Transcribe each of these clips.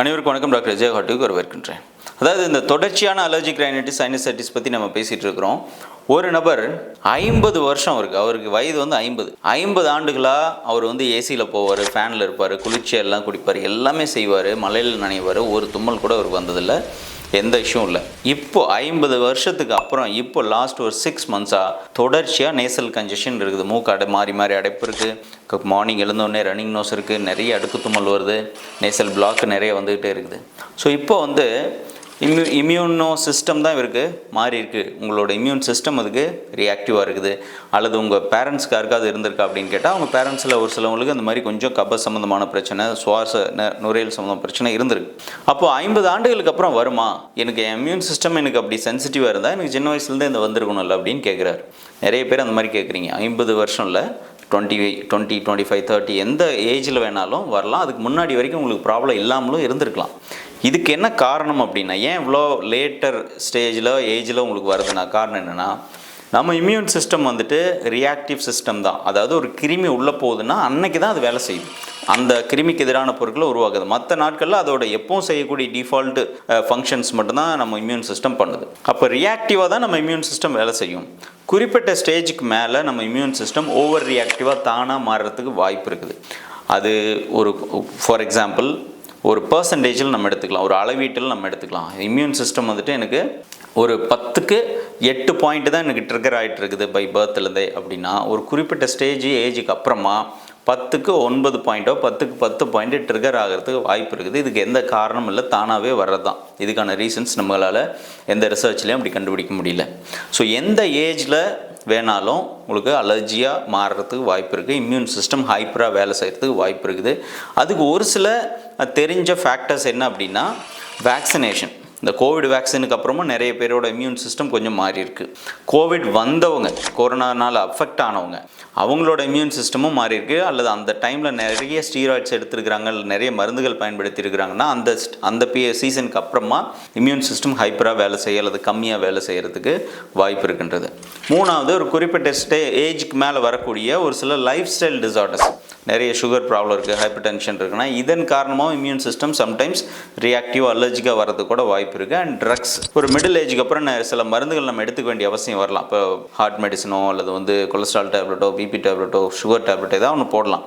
அனைவருக்கும் வணக்கம். டாக்டர் விஜய் ஹாட்டுக்கு வரவேற்கின்றேன். அதாவது இந்த தொடர்ச்சியான அலர்ஜிக் ரைனட்டிஸ் சைனசைட்டிஸ் பற்றி நம்ம பேசிகிட்டு இருக்கிறோம். ஒரு நபர் ஐம்பது வருஷம் அவருக்கு அவருக்கு வயது வந்து ஐம்பது. ஐம்பது ஆண்டுகளாக அவர் வந்து ஏசியில் போவார் ஃபேனில் இருப்பார் குளிர்ச்சியெல்லாம் குடிப்பார் எல்லாமே செய்வார் மலையில் நனைவார். ஒரு தும்மல் கூட அவருக்கு வந்ததில்லை. எந்த இஷ்யூவும் இல்லை. இப்போ ஐம்பது வருஷத்துக்கு அப்புறம் இப்போ லாஸ்ட் ஒரு சிக்ஸ் மந்த்ஸாக தொடர்ச்சியாக நேசல் கன்ஜெஷன் இருக்குது. மூக்கு அடை மாறி மாறி அடைப்பு இருக்குது மார்னிங் எழுந்தோடனே ரன்னிங் நோஸ் இருக்குது நிறைய அடுக்கு தும்மல் வருது. நேசல் பிளாக் நிறைய வந்துக்கிட்டே இருக்குது. ஸோ இப்போ வந்து இம்யூ இம்யூனோ சிஸ்டம் தான் இவருக்கு மாறி இருக்குது உங்களோட இம்யூன் சிஸ்டம் அதுக்கு ரியாக்டிவாக இருக்குது. அல்லது உங்கள் பேரண்ட்ஸ்க்கு யாருக்காவது இருந்திருக்கா அப்படின்னு கேட்டால் அவங்க பேரண்ட்ஸில் ஒரு சிலவங்களுக்கு அந்த மாதிரி கொஞ்சம் கப சம்மந்தமான பிரச்சனை சுவாச ந- சம்மந்தமான பிரச்சனை இருந்திருக்கு. அப்போது ஐம்பது ஆண்டுகளுக்கு அப்புறம் வருமா? எனக்கு என் இம்யூன் சிஸ்டம் எனக்கு அப்படி சென்சிட்டிவாக இருந்தால் எனக்கு சின்ன வயசுலேருந்தே இந்த வந்திருக்கணும்ல அப்படின்னு கேட்குறாரு நிறைய பேர் அந்த மாதிரி கேட்குறீங்க ஐம்பது வருஷம் இல்லை twenty twenty twenty five thirty எந்த ஏஜில் வேணாலும் வரலாம். அதுக்கு முன்னாடி வரைக்கும் உங்களுக்கு ப்ராப்ளம் இல்லாமலும் இருந்திருக்கலாம். இதுக்கு என்ன காரணம் அப்படின்னா ஏன் இவ்வளோ லேட்டர் ஸ்டேஜில் ஏஜில் உங்களுக்கு வருதுன்னா காரணம் என்னென்னா நம்ம இம்யூன் சிஸ்டம் வந்துட்டு ரியாக்டிவ் சிஸ்டம் தான். அதாவது ஒரு கிருமி உள்ளே போகுதுன்னா அன்னைக்கு தான் அது வேலை செய்யுது அந்த கிருமிக்கு எதிரான பொருட்களை உருவாக்குது. மற்ற நாட்களில் அதோட எப்பவும் செய்யக்கூடிய டிஃபால்ட்டு ஃபங்க்ஷன்ஸ் மட்டும்தான் நம்ம இம்யூன் சிஸ்டம் பண்ணுது. அப்போ ரியாக்டிவாக தான் நம்ம இம்யூன் சிஸ்டம் வேலை செய்யும். குறிப்பிட்ட ஸ்டேஜுக்கு மேலே நம்ம இம்யூன் சிஸ்டம் ஓவர் ரியாக்டிவாக தானாக மாறுறதுக்கு வாய்ப்பு இருக்குது. அது ஒரு ஃபார் எக்ஸாம்பிள் ஒரு பர்சன்டேஜில் நம்ம எடுத்துக்கலாம். ஒரு அளவீட்டில் நம்ம எடுத்துக்கலாம். இம்யூன் சிஸ்டம் வந்துட்டு எனக்கு ஒரு பத்துக்கு எட்டு பாயிண்ட் தான் எனக்கு ட்ரிகர் ஆகிட்டு இருக்குது பை பர்த்லேருந்தே அப்படின்னா ஒரு குறிப்பிட்ட ஸ்டேஜ் ஏஜுக்கு அப்புறமா பத்துக்கு ஒன்பது பாயிண்ட்டோ பத்துக்கு பத்து பாயிண்ட்டு ட்ரிகர் ஆகிறதுக்கு வாய்ப்பு இருக்குது. இதுக்கு எந்த காரணமும் இல்லை. தானாகவே வர்றது தான் இதுக்கான ரீசன்ஸ் நம்மளால் எந்த ரிசர்ச்லேயும் அப்படி கண்டுபிடிக்க முடியல. ஸோ எந்த ஏஜில் வேணாலும் உங்களுக்கு அலர்ஜியாக மாறுறதுக்கு வாய்ப்பு இருக்குது இம்யூன் சிஸ்டம் ஹைப்பராக வேலை செய்கிறதுக்கு வாய்ப்பு இருக்குது. அதுக்கு ஒரு சில தெரிஞ்ச ஃபேக்டர்ஸ் என்ன அப்படின்னா வேக்சினேஷன் இந்த கோவிட் வேக்சினுக்கு அப்புறமும் நிறைய பேரோட இம்யூன் சிஸ்டம் கொஞ்சம் மாறி இருக்கு. கோவிட் வந்தவங்க கொரோனானால் அஃபெக்ட் ஆனவங்க அவங்களோட இம்யூன் சிஸ்டமும் மாறி இருக்கு. அல்லது அந்த டைமில் நிறைய ஸ்டீராய்ட்ஸ் எடுத்திருக்கிறாங்க நிறைய மருந்துகள் பயன்படுத்தியிருக்கிறாங்கன்னா அந்த அந்த பி சீசனுக்கு அப்புறமா இம்யூன் சிஸ்டம் ஹைப்பராக வேலை செய்ய அல்லது கம்மியாக வேலை செய்கிறதுக்கு வாய்ப்பு இருக்கின்றது. மூணாவது ஒரு குறிப்பிட்ட ஸ்டே ஏஜுக்கு மேலே வரக்கூடிய ஒரு சில லைஃப் ஸ்டைல் டிசார்டர்ஸ் நிறைய சுகர் ப்ராப்ளம் இருக்குது ஹைப்பர் டென்ஷன் இருக்குன்னா இதன் காரணமாக இம்யூன் சிஸ்டம் சம்டைம்ஸ் ரியாக்டிவ் அலர்ஜிக்காக வரது கூட வாய்ப்பு வாய்ப்பு இருக்குது அண்ட் ட்ரக்ஸ் ஒரு மிடில் ஏஜுக்கு அப்புறம் சில மருந்துகள் நம்ம எடுத்துக்க வேண்டிய அவசியம் வரலாம். இப்போ ஹார்ட் மெடிசனோ அல்லது வந்து கொலஸ்ட்ரால் டேப்லெட்டோ பிபி டேப்லெட்டோ சுகர் டேப்லெட் ஏதாவது ஒன்று போடலாம்.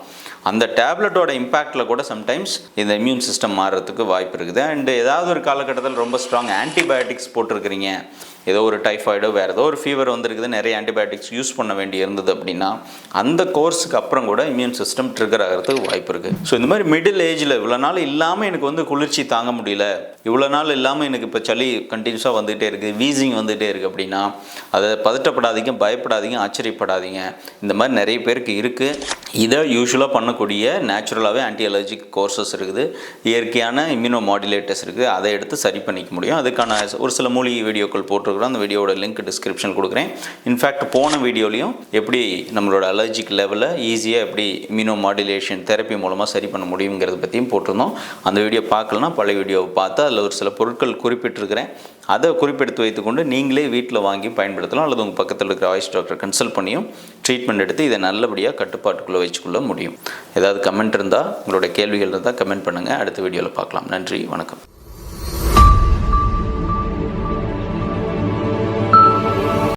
அந்த டேப்லெட்டோட இம்பாக்டில் கூட சம்டைம்ஸ் இந்த இம்யூன் சிஸ்டம் மாறுறதுக்கு வாய்ப்பு இருக்குது. அண்ட் ஏதாவது ஒரு காலகட்டத்தில் ரொம்ப ஸ்ட்ராங் ஆன்டிபயோட்டிக்ஸ் போட்டிருக்கிறீங்க. ஏதோ ஒரு டைஃபாய்டோ வேறு ஏதோ ஒரு ஃபீவர் வந்திருக்குது நிறைய ஆன்டிபயோட்டிக்ஸ் யூஸ் பண்ண வேண்டி இருந்தது அப்படின்னா அந்த கோர்ஸுக்கு அப்புறம் கூட இம்யூன் சிஸ்டம் ட்ரிகர் ஆகிறதுக்கு வாய்ப்பு இருக்குது ஸோ இந்த மாதிரி மிடில் ஏஜில் இவ்வளோ நாள் இல்லாமல் எனக்கு வந்து குளிர்ச்சி தாங்க முடியல இவ்வளோ நாள் இல்லாமல் எனக்கு இப்போ சளி கண்டினியூஸாக வந்துகிட்டே இருக்குது வீசிங் வந்துகிட்டே இருக்குது அப்படின்னா அதை பதட்டப்படாதீங்க பயப்படாதீங்க ஆச்சரியப்படாதீங்க. இந்த மாதிரி நிறைய பேருக்கு இருக்குது இதை யூஸ்வலாக பண்ணக்கூடிய நேச்சுரலாகவே ஆன்டி அலர்ஜிக் கோர்சஸ் இருக்குது. இயற்கையான இம்யூனோ மாடுலேட்டர்ஸ் இருக்குது. அதை எடுத்து சரி பண்ணிக்க முடியும். அதுக்கான ஒரு சில மூலிகை வீடியோக்கள் போட்டிருக்கிறோம். அந்த வீடியோட லிங்க் டிஸ்கிரிப்ஷன் கொடுக்குறேன். இன்ஃபேக்ட் போன வீடியோலையும் எப்படி நம்மளோட அலர்ஜிக் லெவலை ஈஸியாக எப்படி இம்யூனோ மாடுலேஷன் தெரப்பி மூலமாக சரி பண்ண முடியுங்கிறத பற்றியும் போட்டிருந்தோம். அந்த வீடியோ பார்க்கலனா பழைய வீடியோவை பார்த்து அதில் ஒரு சில பொருட்கள் குறிப்பிட்டிருக்கிறேன். அதை குறிப்பெடுத்து வைத்துக்கொண்டு நீங்களே வீட்டில் வாங்கி பயன்படுத்தலாம். அல்லது உங்கள் பக்கத்தில் இருக்கிற ஆயுஷ் டாக்டர் கன்சல்ட் பண்ணியும் ட்ரீட்மெண்ட் எடுத்து இதை நல்லபடியாக கட்டுப்பாட்டுக்குள்ளே வச்சுக்கொள்ள முடியும். ஏதாவது கமெண்ட் இருந்தால் உங்களோட கேள்விகள் இருந்தால் கமெண்ட் பண்ணுங்கள் அடுத்த வீடியோவில் பார்க்கலாம். நன்றி வணக்கம்.